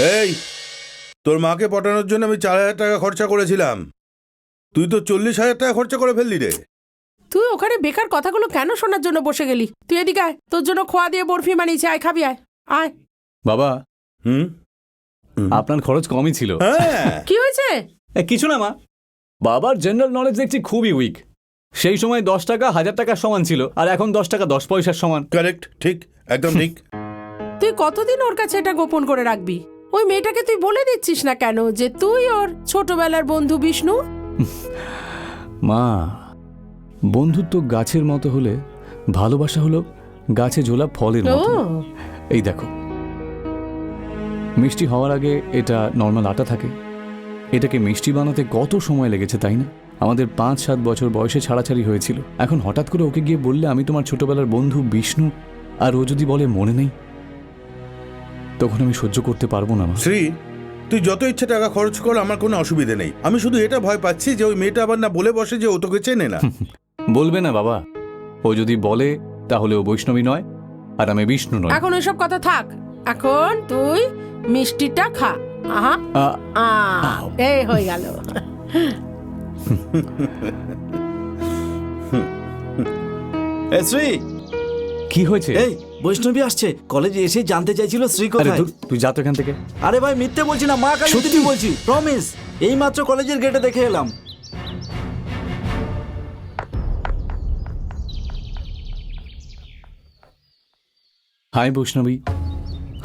এই তোর মাকে পটানোর জন্য আমি চার হাজার টাকা খরচা করেছিলাম। তুই তো চল্লিশ হাজার টাকা খরচা করে ফেললি রে। তুই ওখানে বেকার কথাগুলো কেন শোনার জন্য বসে গেলি? তুই এদিকে আয় তোর জন্য খোয়া দিয়ে বরফি বানিয়েছি আয় খাবি আয় আয়। বাবা হুম? আপনার খরচ কমই ছিল। হ্যাঁ। কি হয়েছে? এ, কিছু না মা। বাবার জেনারেল নলেজ দেখছি খুবই উইক সেই সময় দশ টাকা হাজার টাকার সমান ছিল আর এখন দশ টাকা দশ পয়সার সমান। কারেক্ট ঠিক একদম ঠিক। তুই কতদিন ওর কাছে এটা গোপন করে রাখবি? ওই মেয়েটাকে তুই বলে দিচ্ছিস না কেন যে তুই ওর ছোটবেলার বন্ধু বিষ্ণু? মা বন্ধুত্ব গাছের মতো হলে ভালোবাসা হলো গাছে ঝোলা ফলের মতো। এই দেখো। মিষ্টি হওয়ার আগে এটা নর্মাল আটা থাকে। এটাকে মিষ্টি বানাতে কত সময় লেগেছে তাই না? আমাদের পাঁচ সাত বছর বয়সে ছাড়াছাড়ি হয়েছিল। এখন হঠাৎ করে ওকে গিয়ে বললে আমি তোমার ছোটবেলার বন্ধু বিষ্ণু। আর ও যদি বলে মনে নেই? তখন আমি সহ্য করতে পারব না মা। শ্রী তুই যত ইচ্ছে টাকা খরচ কর আমার কোনো অসুবিধে নেই। আমি শুধু এটা ভয় পাচ্ছি যে ওই মেয়েটা আবার না বলে বসে যে ও তোকে চেনে না। বলবে না বাবা। ও যদি বলে তাহলে ও বৈষ্ণবী নয় আর আমি বিষ্ণু নয় এখন ওইসব কথা থাক। এখন তুই মিষ্টিটা খা। আহা। আ, আ। এই হয়ে গেল। এ শ্রী। কি হয়েছে? এই বৈষ্ণবী আসছে কলেজে এসে জানতে চাইছিল শ্রী আরে কোথায়। ধুর, তুই যা তো এখান থেকে। আরে ভাই মিথ্যে বলছি না মা কালী সত্যি? বলছি প্রমিস এই মাত্র কলেজের গেটে দেখে এলাম। Hi Vaishnavi.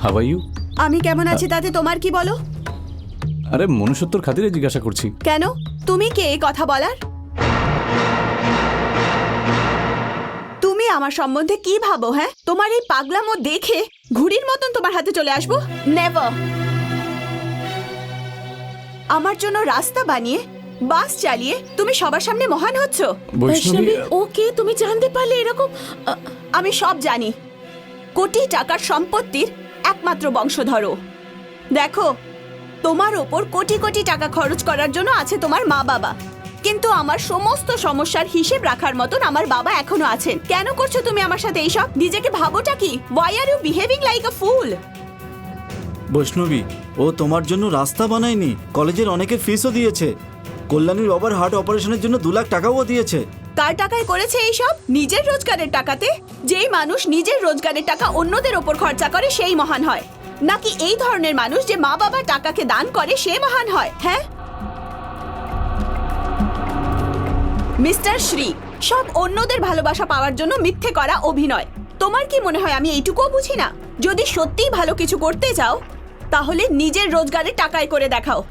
How are you আমি কেমন আছি তাতে তোমার কি বলো? আরে মনুষ্যত্বর খাতিরে জিজ্ঞাসা করছি। কেন? তুমি কে এই কথা বলার? তুমি আমার সম্বন্ধে কি ভাবো হ্যাঁ? তোমার এই পাগলামো দেখে ঘুড়ির মতন তোমার হাতে চলে আসব? নেভার আমার জন্য রাস্তা বানিয়ে বাস চালিয়ে তুমি সবার সামনে মহান হচ্ছ। বৈষ্ণবী ও কে? তুমি জানতে পারলে এরকম? আমি সব জানি। কোটি টাকার সম্পত্তির একমাত্র বংশধর দেখো তোমার ওপর কোটি কোটি টাকা খরচ করার জন্য আছে তোমার মা বাবা কিন্তু আমার সমস্ত সমস্যার হিসেব রাখার মতন আমার বাবা এখনও আছেন। কেন করছ তুমি আমার সাথে এইসব? নিজেকে ভাবোটা কি? Why are you behaving like a fool Vaishnavi ও তোমার জন্য রাস্তা বানায়নি। কলেজের অনেকে ফিসও দিয়েছে। কল্যাণীর বাবার হার্ট অপারেশনের জন্য দু লাখ টাকাও দিয়েছে। কার টাকায় করেছে এইসব? নিজের রোজগারের টাকাতে? যেই মানুষ নিজের রোজগারের টাকা অন্যদের ওপর খরচা করে সেই মহান হয়। নাকি এই ধরনের মানুষ যে মা বাবা টাকাকে দান করে সে মহান হয় হ্যাঁ? মিস্টার শ্রী সব অন্যদের ভালোবাসা পাওয়ার জন্য মিথ্যে করা অভিনয়। তোমার কি মনে হয় আমি এইটুকুও বুঝি না? যদি সত্যিই ভালো কিছু করতে চাও তাহলে নিজের রোজগারে টাকায় করে দেখাও।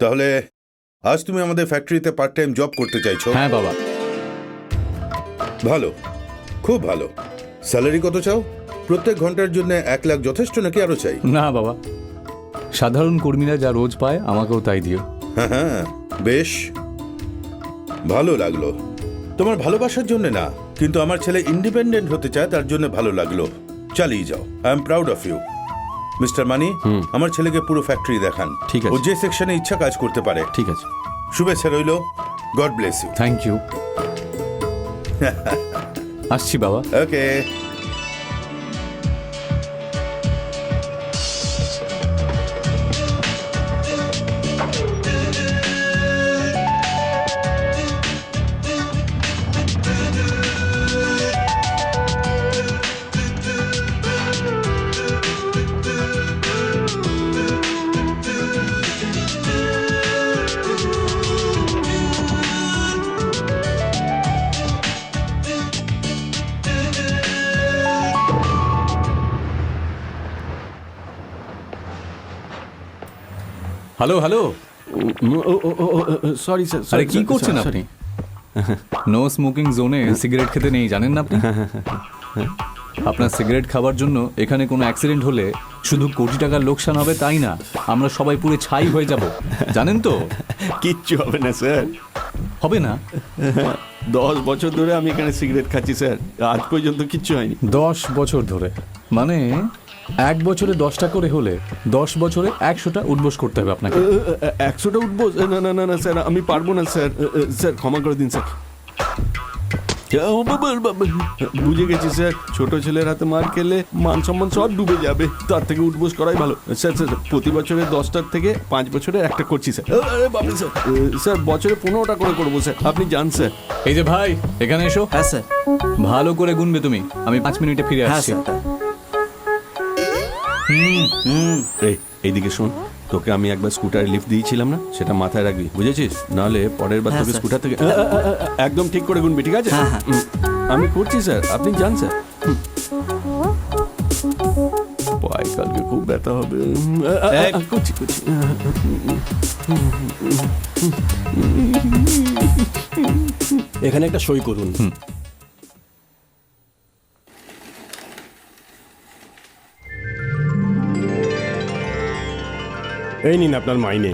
তাহলে আজ তুমি আমাদের ফ্যাক্টরিতে পার্ট টাইম জব করতে চাইছো? হ্যাঁ বাবা। ভালো। খুব ভালো। স্যালারি কত চাও? প্রত্যেক ঘণ্টার জন্য এক লাখ যথেষ্ট নাকি আরও চাই? না বাবা। সাধারণ কর্মীরা যা রোজ পায় আমাকেও তাই দিও। হ্যাঁ হ্যাঁ বেশ। ভালো লাগল। তোমার ভালোবাসার জন্য না কিন্তু আমার ছেলে ইন্ডিপেন্ডেন্ট হতে চায় তার জন্য ভালো লাগল। চালিয়ে যাও। I am proud of you mister Mani আমার ছেলেকে পুরো ফ্যাক্টরি দেখান। ঠিক আছে। ও যে সেকশনে ইচ্ছা কাজ করতে পারে। ঠিক আছে। শুভেচ্ছা রইল। God bless you thank you আসছি বাবা। Okay hello hello sorry sir আরে কি করছেন আপনি? নো স্মোকিং জোনে সিগারেট খেতে নেই জানেন না আপনি? আপনার সিগারেট খাবার জন্য এখানে কোনো অ্যাক্সিডেন্ট হলে শুধু কোটি টাকার লোকসান হবে তাই না? আমরা সবাই পুরো ছাই হয়ে যাব জানেন তো? কিচ্ছু হবে না স্যার হবে না? দশ বছর ধরে আমি এখানে সিগারেট খাচ্ছি স্যার আজ পর্যন্ত কিচ্ছু হয়নি। দশ বছর ধরে। মানে এক বছরে দশটা করে হলে দশ বছরে একশোটা উদ্বোস করতে হবে আপনাকে। একশোটা উঠবো না না না না স্যার আমি পারব না স্যার। স্যার ক্ষমা করে দিন স্যার। বুঝে গেছি স্যার। ছোট ছেলের হাতে মার খেলে মান সম্মান সব ডুবে যাবে। তার থেকে উঠবোস করাই ভালো। স্যার স্যার প্রতি বছরে দশটার থেকে পাঁচ বছরে একটা করছি স্যার। আরে স্যার। স্যার বছরে পনেরোটা করে করব স্যার। আপনি যান স্যার। এই যে ভাই এখানে এসো। হ্যাঁ স্যার। ভালো করে গুনবে তুমি। আমি পাঁচ মিনিটে ফিরে হ্যাঁ আসছি। স্যার এই এইদিকে শোন তোকে আমি একবার স্কুটারে লিফট দিয়েছিলাম না সেটা মাথায় রাখবি বুঝেছিস? নাহলে পরের বার হ্যাঁ, তোকে স্কুটার থেকে একদম ঠিক করে গুনবি ঠিক আছে? হ্যাঁ, হ্যাঁ। আমি করছি স্যার আপনি যান স্যার। পায়ে কালকে খুব ব্যথা হবে। করছি করছি। এখানে একটা সই করুন। এই নিন আপনার মাইনে।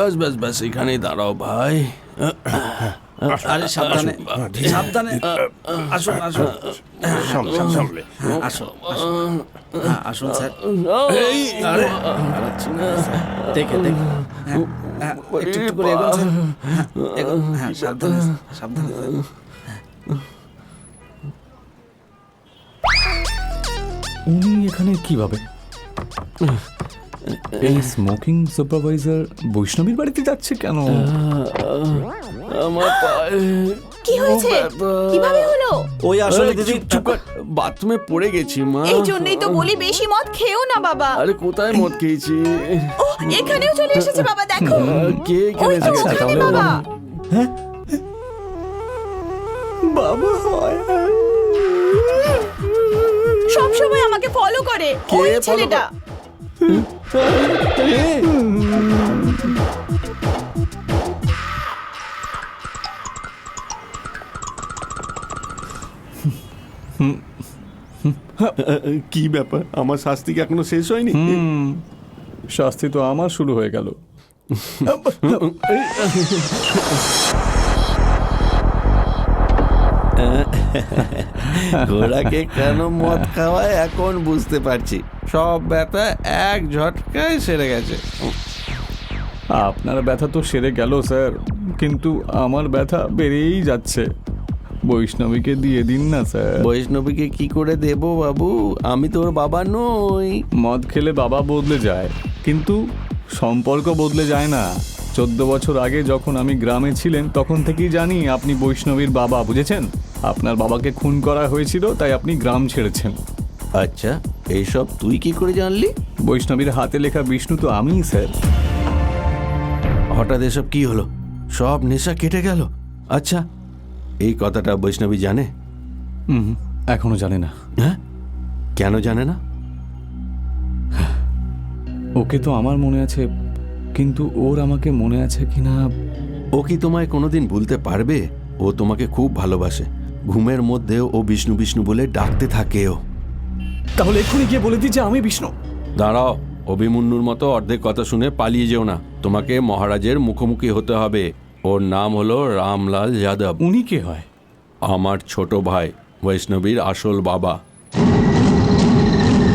বাস বাস বাস এখানেই দাঁড়াও ভাই। আরে সাবধানে সাবধানে আসুন আসুন। সামলে আসুন আসুন। আসুন স্যার। আরে দেখে দেখে। হ্যাঁ, হ্যাঁ, একটু একটু করে এগোন স্যার। হ্যাঁ, এগোন। হ্যাঁ সাবধানে সাবধানে উনি এখানে কীভাবে? এই স্মোকিং সুপারভাইজার বৈষ্ণবীর বাড়িতে যাচ্ছে কেন? আমার কি হয়েছে? কীভাবে হলো? ওই আসলে দিদি চুপ, কর। বাথরুমে পড়ে গেছি মা। এই জন্যই তো বলি বেশি মদ খেও না বাবা। আরে কোথায় মদ খেয়েছি? ও এখানেও চলে এসেছে বাবা দেখো। কে এখানে ওই তো এসে গেছে? বাবা। বাবা হয় সব সময় আমাকে ফলো করে কে ওই ছেলেটা। কি ব্যাপার? আমার শাস্তি কি এখনও শেষ হয়নি? শাস্তি তো আমার শুরু হয়ে গেল। ঘোড়াকে কেন মদ খাওয়ায় এখন বুঝতে পারছি। সব ব্যথা এক ঝটকায় সেরে গেছে। আপনার ব্যথা তো সেরে গেল স্যার। কিন্তু আমার ব্যথা বেড়েই যাচ্ছে। বৈষ্ণবীকে দিয়ে দিন না স্যার। বৈষ্ণবীকে কি করে দেব বাবু? আমি তোর বাবা নই। মদ খেলে বাবা বদলে যায় কিন্তু সম্পর্ক বদলে যায় না। চোদ্দ বছর আগে যখন আমি গ্রামে ছিলেন তখন থেকেই জানি আপনি বৈষ্ণবীর বাবা বুঝেছেন? আপনার বাবাকে খুন করা হয়েছিল তাই আপনি গ্রাম ছেড়েছেন। আচ্ছা এইসব তুই কি করে জানলি? বৈষ্ণবীর হাতে লেখা বিষ্ণু তো আমিই স্যার। হঠাৎ এসব কি হলো? সব নেশা কেটে গেল। আচ্ছা এই কথাটা বৈষ্ণবী জানে? হুম এখনও জানে না। হ্যাঁ? কেন জানে না? ওকে তো আমার মনে আছে কিন্তু ওর আমাকে মনে আছে কিনা? ও কি তোমায় কোনোদিন ভুলতে পারবে? ও তোমাকে খুব ভালোবাসে। ঘুমের মধ্যে ও বিষ্ণু বিষ্ণু বলে ডাকতে থাকে ও তাহলে এক্ষুনি গিয়ে বলে দিই যে আমি বিষ্ণু। দাঁড়াও অভিমন্যুর মতো অর্ধেক কথা শুনে পালিয়ে যেও না। তোমাকে মহারাজের মুখোমুখি হতে হবে। ওর নাম হলো রামলাল যাদব। উনি কে হয়? আমার ছোট ভাই বৈষ্ণবীর আসল বাবা।